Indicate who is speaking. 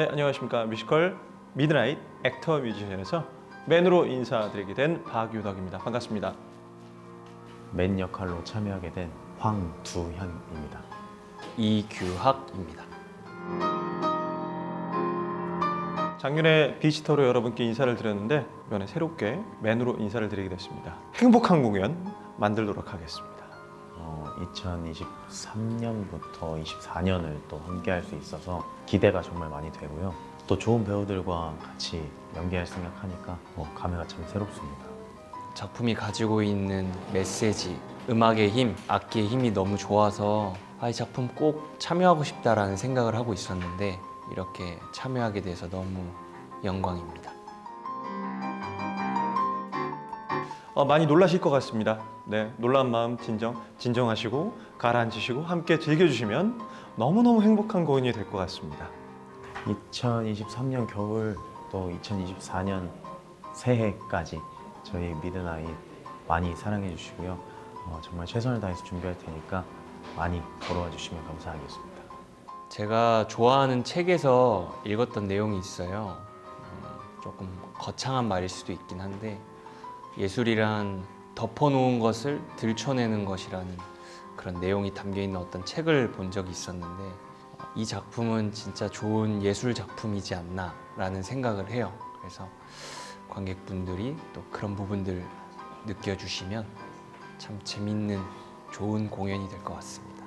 Speaker 1: 네, 안녕하십니까. 뮤지컬 미드나잇 액터 뮤지션에서 맨으로 인사드리게 된 박유덕입니다. 반갑습니다.
Speaker 2: 맨 역할로 참여하게 된 황두현입니다.
Speaker 3: 이규학입니다.
Speaker 1: 작년에 비지터로 여러분께 인사를 드렸는데 이번에 새롭게 맨으로 인사를 드리게 됐습니다. 행복한 공연 만들도록 하겠습니다.
Speaker 2: 어, 2023년부터 24년을 또 함께 할 수 있어서 기대가 정말 많이 되고요. 또 좋은 배우들과 같이 연기할 생각하니까 어, 감회가 참 새롭습니다.
Speaker 3: 작품이 가지고 있는 메시지, 음악의 힘, 악기의 힘이 너무 좋아서 아, 이 작품 꼭 참여하고 싶다라는 생각을 하고 있었는데 이렇게 참여하게 돼서 너무 영광입니다.
Speaker 1: 어, 많이 놀라실 것 같습니다. 네, 놀란 마음 진정, 진정하시고 가라앉으시고 함께 즐겨주시면 너무너무 행복한 공연이 될 것 같습니다.
Speaker 2: 2023년 겨울 또 2024년 새해까지 저희 미드나잇 많이 사랑해 주시고요. 어, 정말 최선을 다해서 준비할 테니까 많이 걸어와 주시면 감사하겠습니다.
Speaker 3: 제가 좋아하는 책에서 읽었던 내용이 있어요. 음, 조금 거창한 말일 수도 있긴 한데 예술이란 덮어놓은 것을 들춰내는 것이라는 그런 내용이 담겨 있는 어떤 책을 본 적이 있었는데 어, 이 작품은 진짜 좋은 예술 작품이지 않나라는 생각을 해요. 그래서 관객분들이 또 그런 부분들 느껴주시면 참 재밌는 좋은 공연이 될 것 같습니다.